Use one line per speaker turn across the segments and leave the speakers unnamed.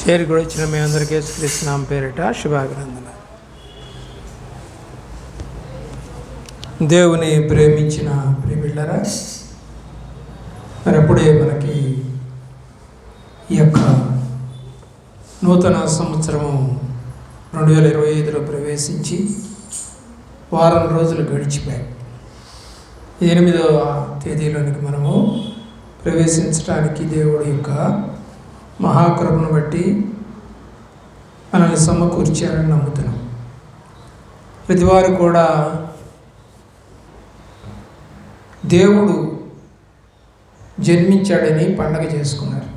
చేరి కూడా ఇచ్చిన మీ అందరికీ యేసుక్రీస్తునామ పేరిట శుభాభినందన దేవుని ప్రేమించిన ప్రేమిళ్ళరా మరి అప్పుడే మనకి ఈ యొక్క నూతన సంవత్సరము రెండు వేల ఇరవై ఐదులో ప్రవేశించి వారం రోజులు గడిచిపోయాయి. ఎనిమిదవ తేదీలోనికి మనము ప్రవేశించడానికి దేవుడి యొక్క మహాకృపను బట్టి మనల్ని సమకూర్చారని నమ్ముతున్నాం. ప్రతివారు కూడా దేవుడు జన్మించాడని పండగ చేసుకున్నారు.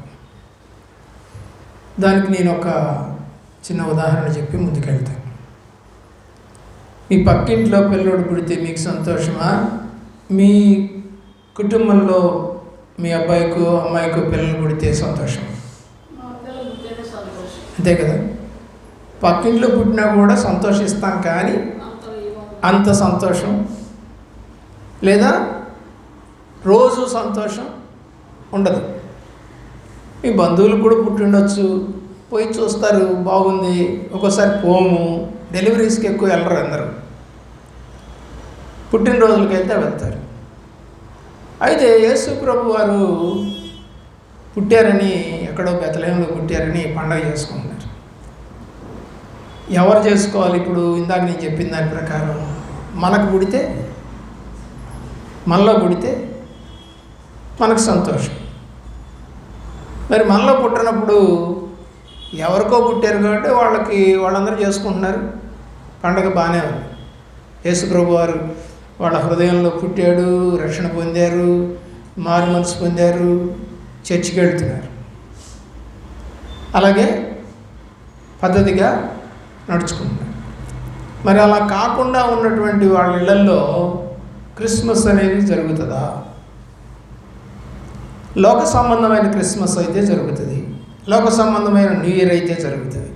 దానికి నేను ఒక చిన్న ఉదాహరణ చెప్పి ముందుకెళ్తాను మీ పక్కింట్లో పిల్లోడు పుడితే మీకు సంతోషమా? మీ కుటుంబంలో మీ అబ్బాయికో అమ్మాయికో పిల్లలు పుడితే సంతోషం అంతే కదా? పక్కింట్లో పుట్టినా కూడా సంతోషిస్తాం కానీ అంత సంతోషం లేదా రోజు సంతోషం ఉండదు. మీ బంధువులు కూడా పుట్టిండొచ్చు పోయి చూస్తారు బాగుంది ఒక్కోసారి పోము డెలివరీస్కి ఎక్కువ వెళ్ళరు అందరూ. పుట్టినరోజులకి వెళ్తే వెళ్తారు. అయితే యేసు ప్రభు వారు పుట్టారని ఎక్కడో బెతలేంలో పుట్టారని పండగ చేసుకుంటున్నారు. ఎవరు చేసుకోవాలి ఇప్పుడు? ఇందాక నేను చెప్పిన దాని ప్రకారం మనకు పుడితే మనలో పుడితే మనకు సంతోషం. మరి మనలో పుట్టినప్పుడు ఎవరికో పుట్టారు కాబట్టి వాళ్ళకి వాళ్ళందరూ చేసుకుంటున్నారు. పండగ బాగానే ఉంది. యేసుప్రభు వారు వాళ్ళ హృదయంలో పుట్టాడు రక్షణ పొందారు మారు మనసు పొందారు చర్చికి వెళ్తున్నారు. అలాగే పద్ధతిగా నడుచుకుంటున్నారు. మరి అలా కాకుండా ఉన్నటువంటి వాళ్ళ ఇళ్ళలో క్రిస్మస్ అనేది జరుగుతుందా? లోక సంబంధమైన క్రిస్మస్ అయితే జరుగుతుంది. లోక సంబంధమైన న్యూ ఇయర్ అయితే జరుగుతుంది.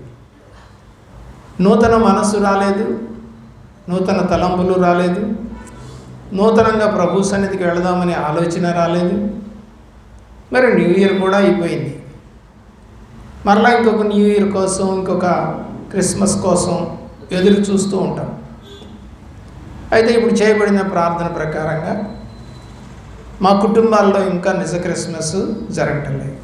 నూతన మనస్సు రాలేదు నూతన తలంపులు రాలేదు నూతనంగా ప్రభు సన్నిధికి వెళదామనే ఆలోచన రాలేదు. మరి న్యూ ఇయర్ కూడా అయిపోయింది. మరలా ఇంకొక న్యూ ఇయర్ కోసం ఇంకొక క్రిస్మస్ కోసం ఎదురు చూస్తూ ఉంటాం. అయితే ఇప్పుడు చేయబడిన ప్రార్థన ప్రకారంగా మా కుటుంబాల్లో ఇంకా నిజ క్రిస్మస్ జరగటం లేదు.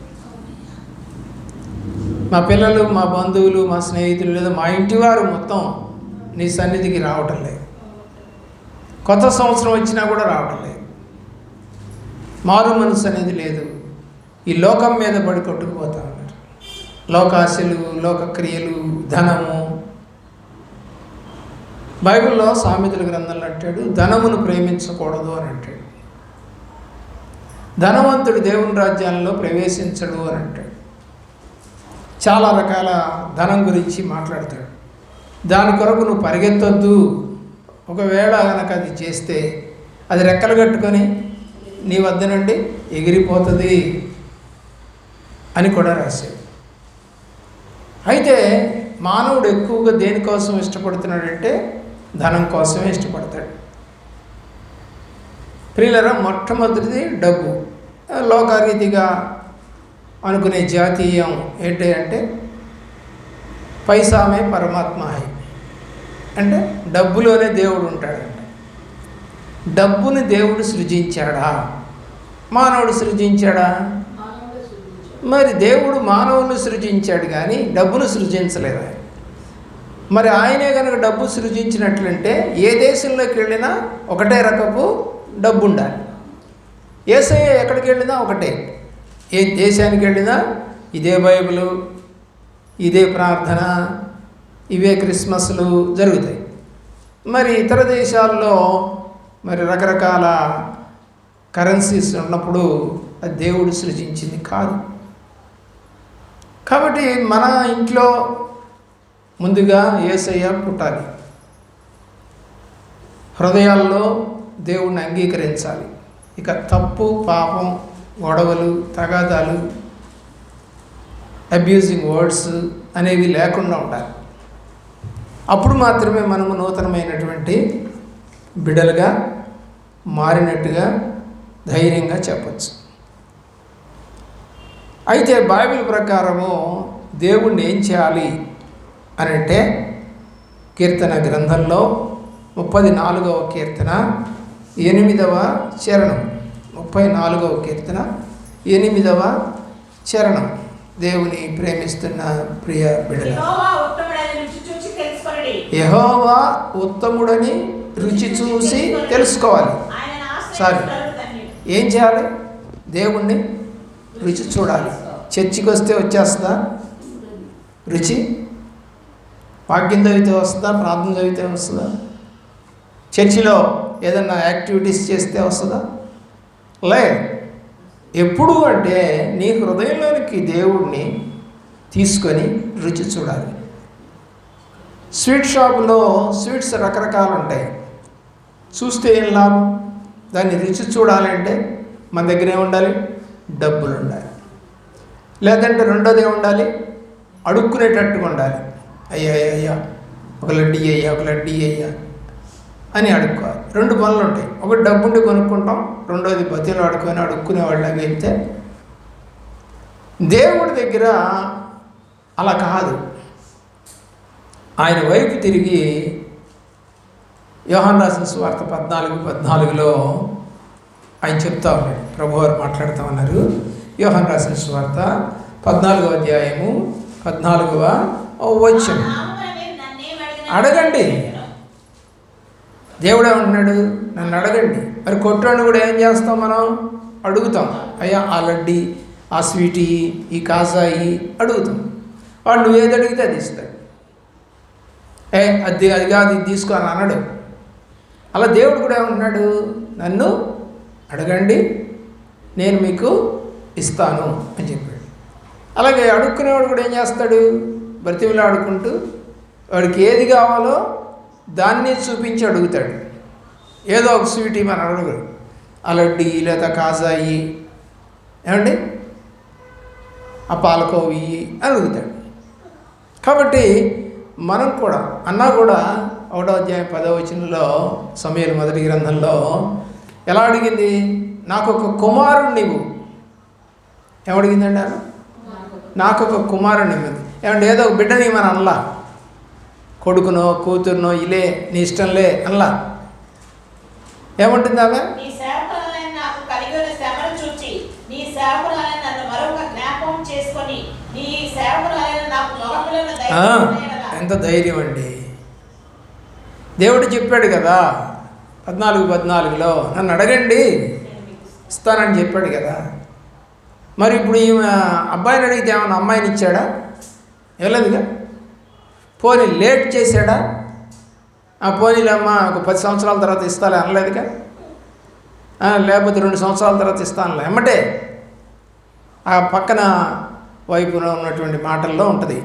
మా పిల్లలు మా బంధువులు మా స్నేహితులు లేదా మా ఇంటి వారు మొత్తం నీ సన్నిధికి రావటం లేదు. కొత్త సంవత్సరం వచ్చినా కూడా రావటం లేదు. మారు మనసు అనేది లేదు. ఈ లోకం మీద పడి కొట్టుకుపోతాను లోకాశలు లోకక్రియలు ధనము. బైబిల్లో సామెతల గ్రంథంలో అంటాడు ధనమును ప్రేమించకూడదు అని అంటాడు. ధనవంతుడు దేవుని రాజ్యాలలో ప్రవేశించడు అని అంటాడు. చాలా రకాల ధనం గురించి మాట్లాడతాడు. దాని కొరకు నువ్వు పరిగెత్తొద్దు. ఒకవేళ కనుక అది చేస్తే అది రెక్కలు కట్టుకొని నీ వద్ద నుండి ఎగిరిపోతుంది అని కూడా రాశాడు. అయితే మానవుడు ఎక్కువగా దేనికోసం ఇష్టపడుతున్నాడంటే ధనం కోసమే ఇష్టపడతాడు. ప్రియులరా మొట్టమొదటిది డబ్బు. లోకారీతిగా అనుకునే జాతీయం ఏంటి అంటే పైసామే పరమాత్మ అంటే డబ్బులోనే దేవుడు ఉంటాడంట. డబ్బుని దేవుడు సృజించాడా? మానవుడు సృజించాడా? మరి దేవుడు మానవుని సృజించాడు కానీ డబ్బును సృజించలేదు ఆయన. మరి ఆయనే కనుక డబ్బు సృజించినట్లంటే ఏ దేశంలోకి వెళ్ళినా ఒకటే రకపు డబ్బు ఉండాలి ఏసయ్య ఎక్కడికి వెళ్ళినా ఒకటే. ఏ దేశానికి వెళ్ళినా ఇదే బైబిలు ఇదే ప్రార్థన ఇవే క్రిస్మస్లు జరుగుతాయి. మరి ఇతర దేశాల్లో మరి రకరకాల కరెన్సీస్ ఉన్నప్పుడు అది దేవుడు సృజించింది కాదు. కాబట్టి మన ఇంట్లో ముందుగా ఏసయ్య పుట్టాలి. హృదయాల్లో దేవుణ్ణి అంగీకరించాలి. ఇక తప్పు పాపం గొడవలు తగాదాలు అబ్యూజింగ్ వర్డ్స్ అనేవి లేకుండా ఉండాలి. అప్పుడు మాత్రమే మనము నూతనమైనటువంటి బిడలుగా మారినట్టుగా ధైర్యంగా చెప్పచ్చు. అయితే బైబిల్ ప్రకారము దేవుణ్ణి ఏం చేయాలి అని అంటే కీర్తన గ్రంథంలో ముప్పది నాలుగవ కీర్తన ఎనిమిదవ చరణం. ముప్పై నాలుగవ కీర్తన ఎనిమిదవ చరణం. దేవుని ప్రేమిస్తున్న ప్రియ బిడ్డల
యెహోవా ఉత్తముడని రుచి
చూసి తెలుసుకోవాలి. సారీ. ఏం చేయాలి? దేవుణ్ణి రుచి చూడాలి. చర్చికి వస్తే వచ్చేస్తుందా రుచి? వాక్యం చదివితే వస్తుందా ప్రార్థన చదివితే వస్తుందా? చర్చిలో ఏదన్నా యాక్టివిటీస్ చేస్తే వస్తుందా? లే ఎప్పుడు అంటే నీ హృదయంలోనికి దేవుడిని తీసుకొని రుచి చూడాలి. స్వీట్ షాపులో స్వీట్స్ రకరకాలు ఉంటాయి చూస్తే ఏం లాభం? దాన్ని రుచి చూడాలంటే మన దగ్గర ఉండాలి డబ్బులు ఉండాలి లేదంటే రెండోది ఉండాలి అడుక్కునేటట్టుగా ఉండాలి. అయ్యా అయ్యా, ఒక లడ్డీ అయ్యా ఒక లడ్డీ అయ్యా అని అడుక్కోవాలి. రెండు పనులు ఉంటాయి ఒకటి డబ్బుండి కొనుక్కుంటాం రెండోది బతిలో అడుక్కొని అడుక్కునే వాళ్ళకి వెళ్తే దేవుడి దగ్గర అలా కాదు. ఆయన వైపు తిరిగి యోహన్ రాసిన సువార్త పద్నాలుగు పద్నాలుగులో ఆయన చెప్తా ఉన్నాడు. ప్రభు వారు మాట్లాడుతూ ఉన్నారు యోహాన్ రాసిన స్వార్త పద్నాలుగవ అధ్యాయము పద్నాలుగవ వచ్చిన అడగండి. దేవుడు ఏమంటున్నాడు? నన్ను అడగండి. మరి కొట్టాన్ని కూడా ఏం చేస్తాం మనం? అడుగుతాం. అయ్యా ఆ లడ్డి ఆ స్వీట్ ఈ కాసాయి అడుగుతాం. వాడు నువ్వు ఏది అడిగితే అది ఇస్తాడు. ఏ అది అది కాదు ఇది తీసుకో అని అనడు. అలా దేవుడు కూడా ఏమంటున్నాడు? నన్ను అడగండి నేను మీకు ఇస్తాను అని చెప్పాడు. అలాగే అడుక్కునేవాడు కూడా ఏం చేస్తాడు? బ్రతిమిలో ఆడుకుంటూ వాడికి ఏది కావాలో దాన్ని చూపించి అడుగుతాడు. ఏదో ఒక స్వీట్ మన అడుగు ఆ లడ్డి లేదా కాజాయి ఏమండి? ఆ పాలకోవి అని అడుగుతాడు. కాబట్టి మనం కూడా అన్నా కూడా ఒకటో అధ్యాయం పదో వచనంలో మొదటి గ్రంథంలో ఎలా అడిగింది? నాకు ఒక కుమారుడు నీవు ఏమడిగిందండి ఆమె నాకు ఒక కుమారుని ఇవ్వండి ఏమంటే ఏదో ఒక బిడ్డని మన అనలా? కొడుకునో కూతురునో ఇలే నీ ఇష్టంలే అనలా? ఏమంటుంది ఆమె? ఎంత ధైర్యం అండి. దేవుడు చెప్పాడు కదా పద్నాలుగు పద్నాలుగులో నన్ను అడగండి. ఇస్తానని చెప్పాడు కదా. మరి ఇప్పుడు ఈమె అబ్బాయిని అడిగితే ఏమన్నా అమ్మాయిని ఇచ్చాడా? ఇవ్వలేదుగా పోనీ లేట్ చేశాడా? ఆ పోనీలమ్మ ఒక పది సంవత్సరాల తర్వాత ఇస్తాలే అనలేదుగా లేకపోతే రెండు సంవత్సరాల తర్వాత ఇస్తానులే. ఎమ్మటే. ఆ పక్కన వైపున ఉన్నటువంటి మాటల్లో ఉంటుంది.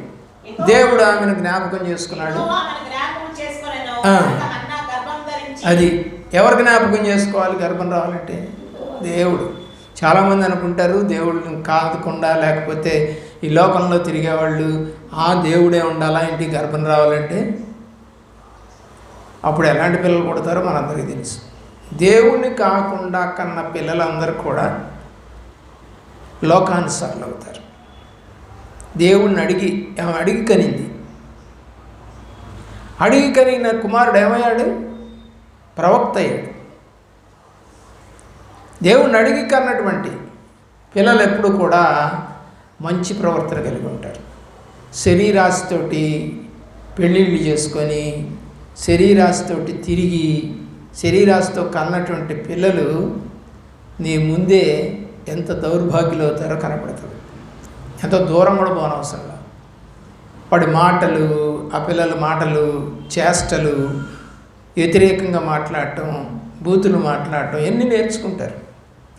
దేవుడు ఆమెను జ్ఞాపకం చేసుకున్నాడు. అది ఎవరు జ్ఞాపకం చేసుకోవాలి గర్భం రావాలంటే? దేవుడు. చాలామంది అనుకుంటారు దేవుడిని కాదకుండా లేకపోతే ఈ లోకంలో తిరిగేవాళ్ళు ఆ దేవుడే ఉండాలా ఇంటి గర్భం రావాలంటే? అప్పుడు ఎలాంటి పిల్లలు పుడతారో మనందరికీ తెలుసు. దేవుణ్ణి కాకుండా కన్న పిల్లలందరూ కూడా లోకానుసారులు అవుతారు దేవుణ్ణి అడిగి అడిగి కనింది. అడిగి కనిగిన కుమారుడు ఏమయ్యాడు? ప్రవక్త అయ్యాడు దేవుణ్ణి అడిగి కన్నటువంటి పిల్లలు ఎప్పుడు కూడా మంచి ప్రవర్తన కలిగి ఉంటారు. శరీరాశితోటి పెళ్ళిళ్ళు చేసుకొని శరీరాశితోటి తిరిగి శరీరాశితో కన్నటువంటి పిల్లలు నీ ముందే ఎంత దౌర్భాగ్యులు అవుతారో కనపడతారు. ఎంత దూరం కూడా పోనవసరంలా వాడి మాటలు ఆ పిల్లల మాటలు చేష్టలు వ్యతిరేకంగా మాట్లాడటం బూతులు మాట్లాడటం ఎన్ని నేర్చుకుంటారు?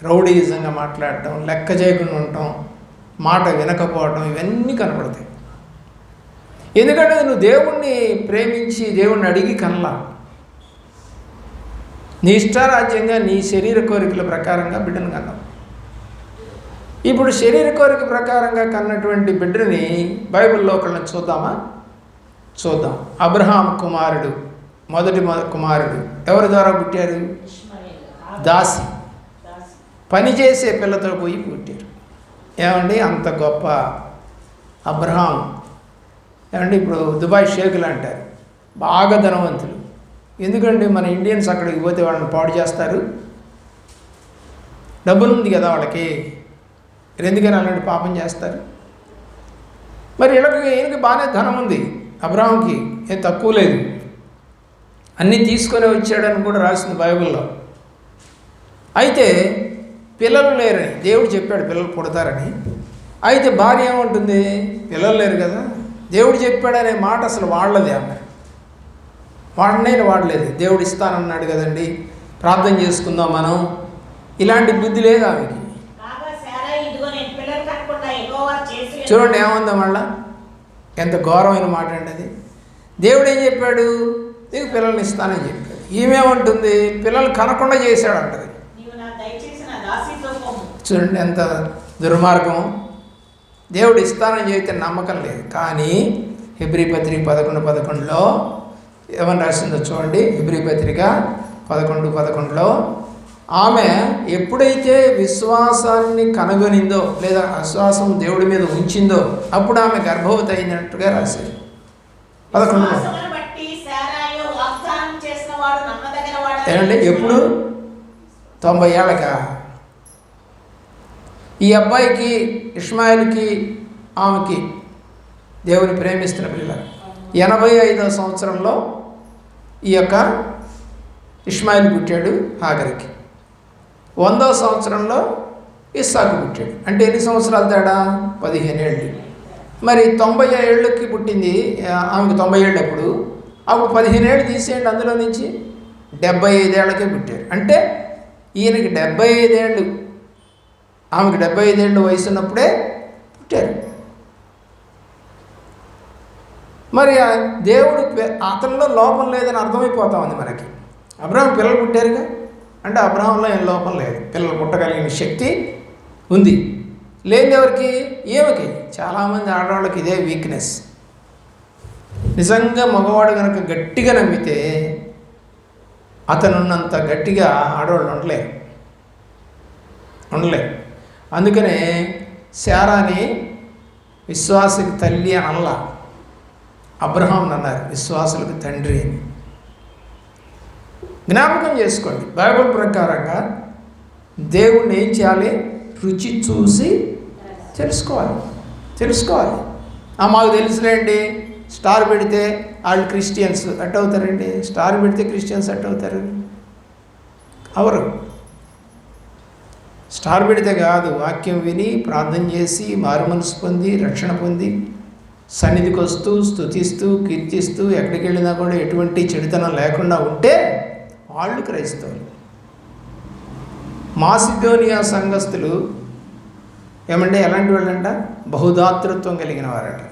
రౌడీయిజంగా మాట్లాడటం లెక్క చేయకుండా ఉండటం మాట వినకపోవటం ఇవన్నీ కనపడతాయి ఎందుకంటే నువ్వు దేవుణ్ణి ప్రేమించి దేవుణ్ణి అడిగి కనలా. నీ ఇష్టారాజ్యంగా నీ శరీర కోరికల ప్రకారంగా బిడ్డను కన్నావు. ఇప్పుడు శరీర కోరిక ప్రకారంగా కన్నటువంటి బిడ్డని బైబిల్లో ఒకళ్ళని చూద్దామా? చూద్దాం. అబ్రహాం కుమారుడు మొదటి కుమారుడు. ఎవరి ద్వారా పుట్టారు? దాసి.
పనిచేసే
పని చేసే పిల్లతో పోయి పుట్టారు. ఏమండి? అంత గొప్ప అబ్రహాం. ఏమండి? ఇప్పుడు దుబాయ్ షేకులు అంటారు. బాగా ధనవంతులు. ఎందుకంటే మన ఇండియన్స్ అక్కడికి పోతే వాళ్ళని పాడు చేస్తారు? డబ్బులు ఉంది కదా వాళ్ళకి. ఎందుకని అలాంటి పాపం చేస్తారు? మరి వీళ్ళకి ఈయనకి బాగానే ధనం ఉంది. అబ్రాహంకి ఏం తక్కువ లేదు. అన్నీ తీసుకొని వచ్చాడని కూడా రాసింది బైబిల్లో. అయితే పిల్లలు లేరని దేవుడు చెప్పాడు పిల్లలు పుడతారని. అయితే భార్య ఏమంటుంది? పిల్లలు లేరు కదా. దేవుడు చెప్పాడనే మాట అసలు వాడలేదు ఆమె. వాడనే వాడలేదు. దేవుడు ఇస్తానన్నాడు కదండి. ప్రార్థన చేసుకుందాం మనం. ఇలాంటి బుద్ధి లేదు ఆమెకి. చూడండి ఏముందో మళ్ళా. ఎంత ఘోరమైన మాట అండి అది. దేవుడు ఏం చెప్పాడు? నీకు పిల్లల్ని ఇస్తానని చెప్పాడు. ఈమెమంటుంది? పిల్లలు కనకుండా చేశాడు అంటది
నీవు నా దయచేసి నా దాసితో పోము
చూడండి ఎంత దుర్మార్గం. దేవుడు ఇస్తానని చెబితే నమ్మకం లేదు. కానీ హిబ్రి పత్రిక పదకొండు పదకొండులో ఏమని రాసిందో చూడండి. హిబ్రి పత్రిక పదకొండు పదకొండులో ఆమె ఎప్పుడైతే విశ్వాసాన్ని కనుగొనిందో లేదా అశ్వాసం దేవుడి మీద ఉంచిందో అప్పుడు ఆమె గర్భవతి అయినట్టుగా రాశారు. పదకొండులో
విశ్వాసమును బట్టి శారాయు వాగ్దానం చేసిన వాడు నమ్మదగిన
ఏమండి? ఎప్పుడు? తొంభై ఏళ్ళకా? ఈ అబ్బాయికి ఇస్మాయిల్కి ఆమెకి దేవుని ప్రేమిస్తున్న పిల్ల. ఎనభై ఐదో సంవత్సరంలో ఈ యొక్క ఇస్మాయిల్ పుట్టాడు హాగరికి. వందో సంవత్సరంలో ఇస్సాకు పుట్టాడు. అంటే ఎన్ని సంవత్సరాలు తేడా? పదిహేను ఏళ్ళు. మరి తొంభై ఏళ్ళకి పుట్టింది ఆమెకు తొంభై ఏళ్ళు అప్పుడు. అప్పుడు పదిహేను ఏళ్ళు తీసేయండి అందులో నుంచి. డెబ్బై ఐదేళ్ళకే పుట్టారు. అంటే ఈయనకి డెబ్బై ఐదేళ్ళు ఆమెకు డెబ్బై ఐదేళ్ళు వయసు ఉన్నప్పుడే పుట్టారు. మరి దేవుడు అతనిలో లోపం లేదని అర్థమైపోతా ఉంది మనకి. అబ్రహం పిల్లలు పుట్టారుగా? అంటే అబ్రహంలో ఏం లోపం లేదు. పిల్లలు పుట్టగలిగిన శక్తి ఉంది. లేని ఎవరికి? ఏమకి చాలామంది ఆడవాళ్ళకి ఇదే వీక్నెస్ నిజంగా మగవాడు కనుక గట్టిగా నమ్మితే అతనున్నంత గట్టిగా ఆడవాళ్ళు ఉండలేరు ఉండలేరు అందుకనే శారాని విశ్వాసకి తల్లి అని అనలా. అబ్రహాం అన్నారు విశ్వాసులకు తండ్రి అని. జ్ఞాపకం చేసుకోండి. బైబిల్ ప్రకారంగా దేవుణ్ణి ఏం చేయాలి? రుచి చూసి తెలుసుకోవాలి. తెలుసుకోవాలి. ఆ మాకు తెలుసులేండి. స్టార్ పెడితే వాళ్ళు క్రిస్టియన్స్ అట్ అవుతారండి. స్టార్ పెడితే క్రిస్టియన్స్ అట్ అవుతారు. అవరు. స్టార్ పెడితే కాదు వాక్యం విని ప్రార్థన చేసి మారు మనసు పొంది రక్షణ పొంది సన్నిధికి వస్తూ స్తుతిస్తూ కీర్తిస్తూ ఎక్కడికి వెళ్ళినా కూడా ఎటువంటి చెడుతనం లేకుండా ఉంటే వాళ్ళు క్రైస్తవులు. మాసిడోనియా సంఘస్థులు ఏమంటే ఎలాంటి వాళ్ళంట? బహుదాతృత్వం కలిగిన వారట.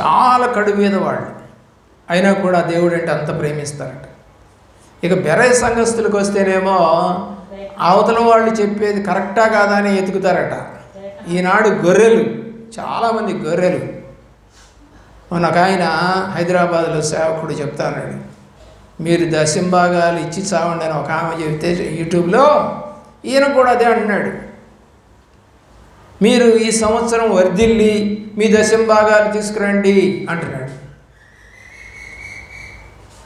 చాలా కడుమీద వాళ్ళు. అయినా కూడా దేవుడు అంటే అంత ప్రేమిస్తారట. ఇక బెరై సంఘస్థులకు వస్తేనేమో అవతల వాళ్ళు చెప్పేది కరెక్టా కాదా అని ఎతుకుతారట. ఈనాడు గొర్రెలు చాలామంది గొర్రెలు. మనకు ఒక ఆయన హైదరాబాద్లో సేవకుడు చెప్తానండి మీరు దశంభాగాలు ఇచ్చి చావండి అని ఒక ఆమె చెబితే యూట్యూబ్లో ఈయన కూడా అదే అంటున్నాడు మీరు ఈ సంవత్సరం వర్ధిల్లి మీ దశంభాగాలు తీసుకురండి అంటున్నాడు.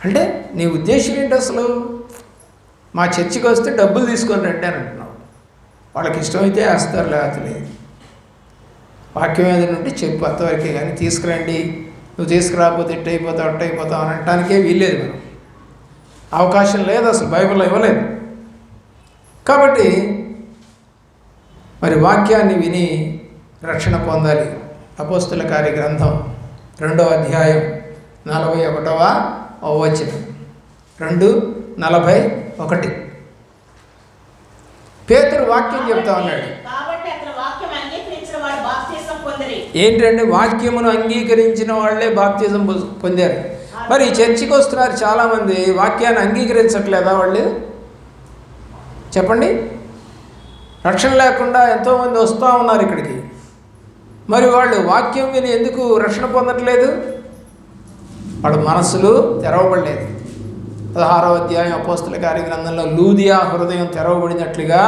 అంటే నీ ఉద్దేశం ఏంటి అసలు? మా చర్చికి వస్తే డబ్బులు తీసుకొని రండి అని అంటున్నావు. వాళ్ళకి ఇష్టమైతే వేస్తారు లేకపోతే లేదు. వాక్యం ఏదైనా ఉంటే చెప్పు అంతవరకే కానీ తీసుకురండి. నువ్వు తీసుకురాకపోతే ఇట్ అయిపోతావు అట్ట అయిపోతావు అని అనటానికే వీల్లేదు మనం. అవకాశం లేదు అసలు బైబిల్లో ఇవ్వలేదు. కాబట్టి మరి వాక్యాన్ని విని రక్షణ పొందాలి. అపోస్తుల కార్య గ్రంథం రెండవ అధ్యాయం నలభై ఒకటవ వచనం. రెండు నలభై ఒకటి. పేతురు వాక్యం చెప్తా ఉన్నాడు. ఏంటంటే వాక్యమును అంగీకరించిన వాళ్ళే బాప్తిజం పొందారు. మరి ఈ చర్చికి వస్తున్నారు చాలామంది వాక్యాన్ని అంగీకరించట్లేదా వాళ్ళు? చెప్పండి. రక్షణ లేకుండా ఎంతోమంది వస్తూ ఉన్నారు ఇక్కడికి. మరి వాళ్ళు వాక్యం విని ఎందుకు రక్షణ పొందట్లేదు? వాళ్ళ మనసులు తెరవబడలేదు. పదహారవ అధ్యాయం అపోస్తుల కార్యగ్రంథంలో లూదియా హృదయం తెరవబడినట్లుగా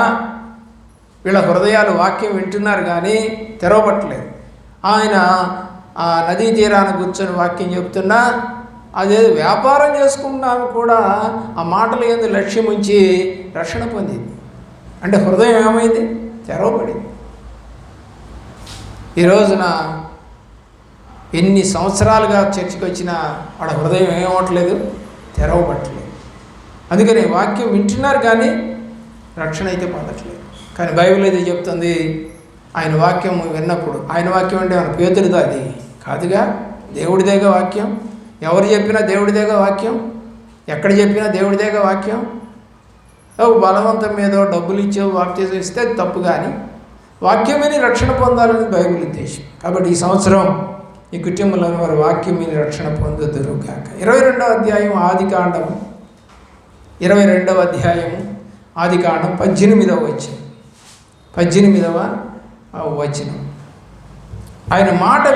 వీళ్ళ హృదయాలు వాక్యం వింటున్నారు కానీ తెరవబట్టలేదు. ఆయన ఆ నదీ తీరాన కూర్చొని వాక్యం చెప్తున్నా అదే వ్యాపారం చేసుకున్నాను కూడా ఆ మాటలు ఏంది లక్ష్యం ఉంచి రక్షణ పొందింది. అంటే హృదయం ఏమైంది? తెరవబడింది. ఈ రోజున ఎన్ని సంవత్సరాలుగా చర్చికి వచ్చినా వాడ హృదయం ఏమవట్లేదు తెరవబట్టలేదు అందుకని వాక్యం వింటున్నారు కానీ రక్షణ అయితే పొందట్లేదు. కానీ బైబిల్ అయితే చెప్తుంది ఆయన వాక్యం విన్నప్పుడు ఆయన వాక్యం అంటే మన పేతుడిదా అది? కాదుగా దేవుడిదేగా వాక్యం. ఎవరు చెప్పినా దేవుడిదేగా వాక్యం? ఎక్కడ చెప్పినా దేవుడిదేగా వాక్యం? బలవంతం మీద డబ్బులు ఇచ్చే వాక్యం ఇస్తే తప్పు కానీ వాక్యం విని రక్షణ పొందాలని బైబిల్ ఉద్దేశం. కాబట్టి ఈ సంవత్సరం ఈ కుటుంబంలోని వారి వాక్యం విని రక్షణ పొందుదురు కాక ఇరవై రెండవ అధ్యాయం ఆది కాండము ఇరవై రెండవ అధ్యాయము ఆది కాండం పద్దెనిమిదవ వచనం. పద్దెనిమిదవ వచనం. ఆయన మాట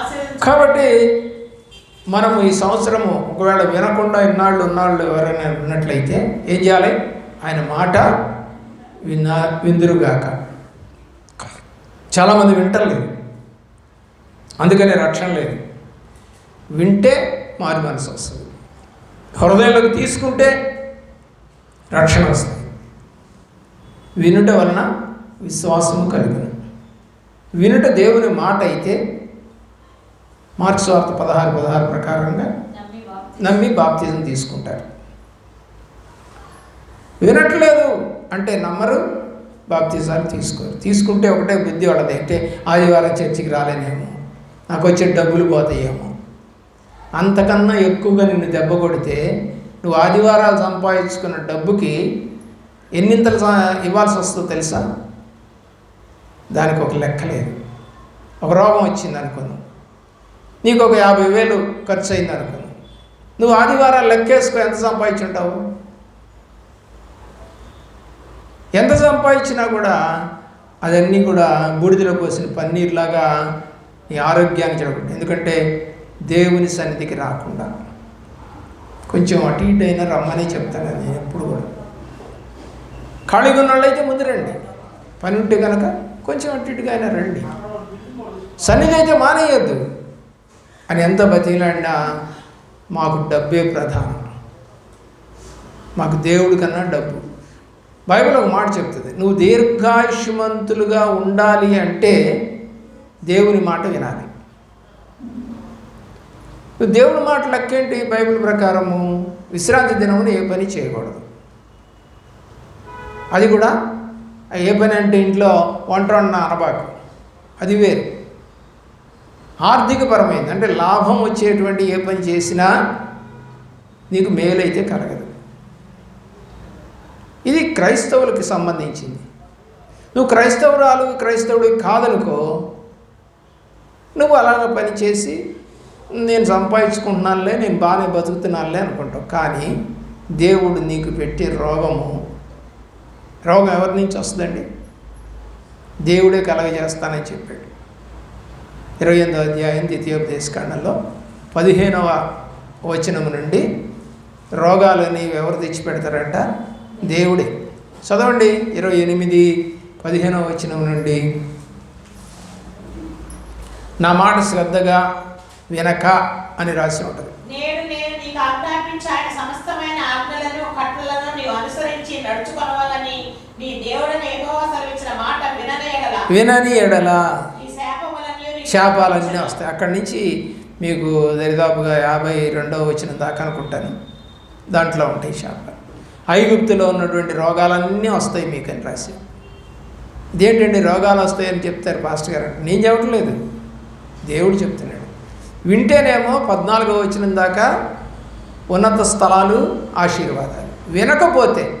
ఆశీర్వదించు
కాబట్టి మనము ఈ సంవత్సరము ఒకవేళ వినకుండా ఇన్నాళ్ళు ఉన్నాళ్ళు ఎవరైనా ఉన్నట్లయితే ఏం చేయాలి? ఆయన మాట విన్నా విందురుగాక. చాలామంది వింటలేదు. అందుకనే రక్షణ లేదు. వింటే మారు మనసు వస్తుంది. హృదయంలోకి తీసుకుంటే రక్షణ వస్తుంది. వినుట వలన విశ్వాసము కలుగును వినుట దేవుని మాట అయితే మార్క్స్ వార్త పదహారు పదహారు ప్రకారంగా
నమ్మి బాప్తి
నమ్మి బాప్తిజం తీసుకుంటారు. వినట్లేదు అంటే నమ్మరు బాప్తిజాలు తీసుకోరు. తీసుకుంటే ఒకటే బుద్ధి వాళ్ళది. అంటే ఆదివారం చర్చికి రాలేనేమో నాకు వచ్చే డబ్బులు పోతాయేమో. అంతకన్నా ఎక్కువగా నిన్ను దెబ్బ కొడితే నువ్వు ఆదివారాలు సంపాదించుకున్న డబ్బుకి ఎన్నింతలు ఇవ్వాల్సి వస్తుందో తెలుసా? దానికి ఒక లెక్క లేదు. ఒక రోగం వచ్చింది అనుకుందాం నీకు ఒక యాభై వేలు ఖర్చు అయింది అనుకో. నువ్వు ఆదివారాలు లెక్కేసుకో ఎంత సంపాదించుంటావు? ఎంత సంపాదించినా కూడా అదన్నీ కూడా బూడిదలో పోసిన పన్నీర్లాగా నీ ఆరోగ్యాన్ని చెడగొట్టు ఎందుకంటే దేవుని సన్నిధికి రాకుండా. కొంచెం అటు ఇటు అయినా రమ్మని చెప్తాను నేను ఎప్పుడు కూడా. ఖాళీగా ఉన్న వాళ్ళైతే ముందు రండి. పని ఉంటే కనుక కొంచెం అటు ఇటుగా అయినా రండి. సన్నిధి అయితే మానేయద్దు. అని ఎంత బతిలాడినా మాకు డబ్బే ప్రధానం. మాకు దేవుడి కన్నా డబ్బు. బైబిల్ ఒక మాట చెప్తుంది నువ్వు దీర్ఘాయుష్మంతులుగా ఉండాలి అంటే దేవుని మాట వినాలి. నువ్వు దేవుని మాట లెక్కేంటి బైబిల్ ప్రకారము? విశ్రాంతి దినమున ఏ పని చేయకూడదు. అది కూడా ఏ పని అంటే ఇంట్లో వంట వండిన అనబాకు. అది వేరు. ఆర్థికపరమైంది అంటే లాభం వచ్చేటువంటి ఏ పని చేసినా నీకు మేలైతే కలగదు. ఇది క్రైస్తవులకి సంబంధించింది. నువ్వు క్రైస్తవురాలు క్రైస్తవుడు కాదనుకో నువ్వు అలాగ పని చేసి నేను సంపాదించుకుంటున్నానులే నేను బాగానే బతుకుతున్నానులే అనుకుంటావు. కానీ దేవుడు నీకు పెట్టే రోగము రోగం ఎవరి నుంచి వస్తుందండి? దేవుడే కలగజేస్తానని చెప్పాడు. ఇరవై ఎనిమిదో అధ్యాయం ద్వితీయోపదేశకాండంలో పదిహేనవ వచనం నుండి రోగాలని ఎవరు తెచ్చిపెడతారంట? దేవుడే. చదవండి ఇరవై ఎనిమిది పదిహేనవ వచనం నుండి. నా మాట శ్రద్ధగా వినక అని రాసి ఉంటుంది.
నేడు నేను నీకు ఆజ్ఞాపించి ఆయన సమస్తమైన ఆజ్ఞలను కట్టలను నీవు అనుసరించి నడుచుకొనవాలని నీ దేవుడని యెహోవా సెలవిచ్చిన మాట విననేగల
వినని ఎడల
శాపములన్నీ నీకు
శాపాలన్నీ వస్తాయి. అక్కడి నుంచి మీకు దరిదాపుగా యాభై రెండవ వచ్చిన దాకా అనుకుంటాను. దాంట్లో ఉంటాయి శాపాలు. ఐగుప్తులో ఉన్నటువంటి రోగాలన్నీ వస్తాయి మీకు అని రాసి. ఇదేంటండి రోగాలు వస్తాయని చెప్తారు పాస్టర్ గారు? అంటే నేను చెప్పట్లేదు. దేవుడు చెప్తున్నాడు. వింటేనేమో పద్నాలుగో వచ్చిన దాకా ఉన్నత స్థలాలు ఆశీర్వాదాలు. వినకపోతే